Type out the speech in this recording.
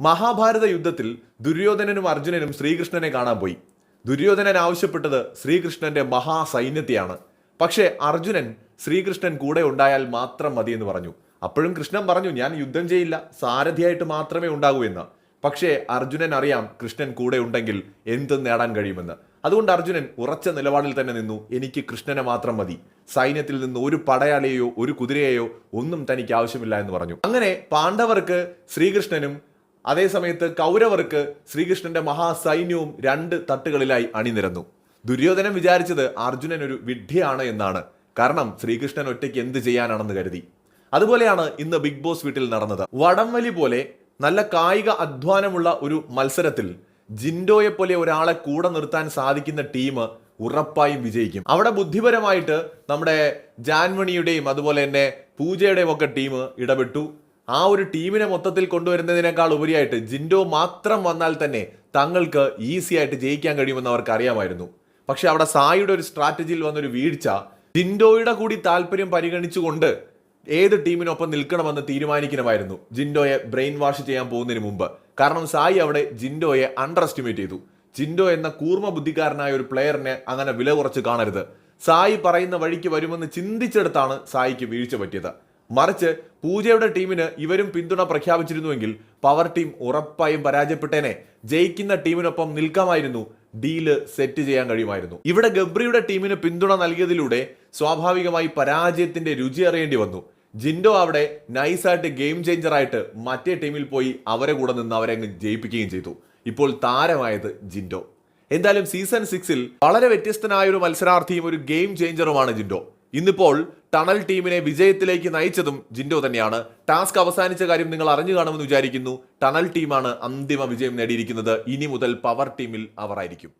മഹാഭാരത യുദ്ധത്തിൽ ദുര്യോധനനും അർജുനനും ശ്രീകൃഷ്ണനെ കാണാൻ പോയി. ദുര്യോധനൻ ആവശ്യപ്പെട്ടത് ശ്രീകൃഷ്ണന്റെ മഹാസൈന്യത്തെയാണ്. പക്ഷേ അർജുനൻ ശ്രീകൃഷ്ണൻ കൂടെ ഉണ്ടായാൽ മാത്രം മതി എന്ന് പറഞ്ഞു. അപ്പോഴും കൃഷ്ണൻ പറഞ്ഞു ഞാൻ യുദ്ധം ചെയ്യില്ല സാരഥിയായിട്ട് മാത്രമേ ഉണ്ടാകൂ എന്ന്. പക്ഷേ അർജുനൻ അറിയാം കൃഷ്ണൻ കൂടെ ഉണ്ടെങ്കിൽ എന്തും നേടാൻ കഴിയുമെന്ന്. അതുകൊണ്ട് അർജുനൻ ഉറച്ച നിലപാടിൽ തന്നെ നിന്നു. എനിക്ക് കൃഷ്ണനെ മാത്രം മതി. സൈന്യത്തിൽ നിന്ന് ഒരു പടയാളിയെയോ ഒരു കുതിരയെയോ ഒന്നും തനിക്ക് ആവശ്യമില്ല എന്ന് പറഞ്ഞു. അങ്ങനെ പാണ്ഡവർക്ക് ശ്രീകൃഷ്ണനും അതേ സമയത്ത് കൗരവർക്ക് ശ്രീകൃഷ്ണന്റെ മഹാസൈന്യവും രണ്ട് തട്ടുകളിലായി അണിനിരന്നു. ദുര്യോധനം വിചാരിച്ചത് അർജുനൻ ഒരു വിഡ്ഢിയാണ് എന്നാണ്. കാരണം ശ്രീകൃഷ്ണൻ ഒറ്റയ്ക്ക് എന്ത് ചെയ്യാനാണെന്ന് കരുതി. അതുപോലെയാണ് ഇന്ന് ബിഗ് ബോസ് വീട്ടിൽ നടന്നത്. വടംവലി പോലെ നല്ല കായിക അധ്വാനമുള്ള ഒരു മത്സരത്തിൽ ജിൻഡോയെ പോലെ ഒരാളെ കൂടെ നിർത്താൻ സാധിക്കുന്ന ടീം ഉറപ്പായും വിജയിക്കും. അവിടെ ബുദ്ധിപരമായിട്ട് നമ്മുടെ ജാൻമണിയുടെയും അതുപോലെ തന്നെ പൂജയുടെയും ഒക്കെ ടീം ഇടപെട്ടു. ആ ഒരു ടീമിനെ മൊത്തത്തിൽ കൊണ്ടുവരുന്നതിനേക്കാൾ ഉപരിയായിട്ട് ജിൻഡോ മാത്രം വന്നാൽ തന്നെ തങ്ങൾക്ക് ഈസി ആയിട്ട് ജയിക്കാൻ കഴിയുമെന്ന് അവർക്ക് അറിയാമായിരുന്നു. പക്ഷെ അവിടെ സായിയുടെ ഒരു സ്ട്രാറ്റജിയിൽ വന്നൊരു വീഴ്ച ജിൻഡോയുടെ കൂടി താല്പര്യം പരിഗണിച്ചുകൊണ്ട് ഏത് ടീമിനൊപ്പം നിൽക്കണമെന്ന് തീരുമാനിക്കണമായിരുന്നു. ജിൻഡോയെ ബ്രെയിൻ വാഷ് ചെയ്യാൻ പോകുന്നതിന് മുമ്പ്. കാരണം സായി അവിടെ ജിൻഡോയെ അണ്ടർ എസ്റ്റിമേറ്റ് ചെയ്തു. ജിൻഡോ എന്ന കൂർമ്മ ബുദ്ധിക്കാരനായ ഒരു പ്ലെയറിനെ അങ്ങനെ വില കുറച്ച് കാണരുത്. സായി പറയുന്ന വഴിക്ക് വരുമെന്ന് ചിന്തിച്ചെടുത്താണ് സായിക്ക് വീഴ്ച പറ്റിയത്. മറിച്ച് പൂജയുടെ ടീമിന് ഇവരും പിന്തുണ പ്രഖ്യാപിച്ചിരുന്നുവെങ്കിൽ പവർ ടീം ഉറപ്പായും പരാജയപ്പെട്ടേനെ. ജയിക്കുന്ന ടീമിനൊപ്പം നിൽക്കാമായിരുന്നു. ഡീൽ സെറ്റ് ചെയ്യാൻ കഴിയുമായിരുന്നു. ഇവിടെ ഗബ്രിയുടെ ടീമിന് പിന്തുണ നൽകിയതിലൂടെ സ്വാഭാവികമായി പരാജയത്തിന്റെ രുചി അറിയേണ്ടി വന്നു. ജിൻഡോ അവിടെ നൈസായിട്ട് ഗെയിം ചേഞ്ചർ ആയിട്ട് മറ്റേ ടീമിൽ പോയി അവരെ കൂടെ നിന്ന് അവരെ അങ്ങ് ജയിപ്പിക്കുകയും ചെയ്തു. ഇപ്പോൾ താരമായത് ജിൻഡോ. എന്തായാലും സീസൺ സിക്സിൽ വളരെ വ്യത്യസ്തനായ ഒരു മത്സരാർത്ഥിയും ഒരു ഗെയിം ചേഞ്ചറുമാണ് ജിൻഡോ. ഇന്നിപ്പോൾ ടണൽ ടീമിനെ വിജയത്തിലേക്ക് നയിച്ചതും ജിൻഡോ തന്നെയാണ്. ടാസ്ക് അവസാനിച്ച കാര്യം നിങ്ങൾ അറിഞ്ഞു കാണുമെന്ന് വിചാരിക്കുന്നു. ടണൽ ടീമാണ് അന്തിമ വിജയം നേടിയിരിക്കുന്നത്. ഇനി മുതൽ പവർ ടീമിൽ അവർ ആയിരിക്കും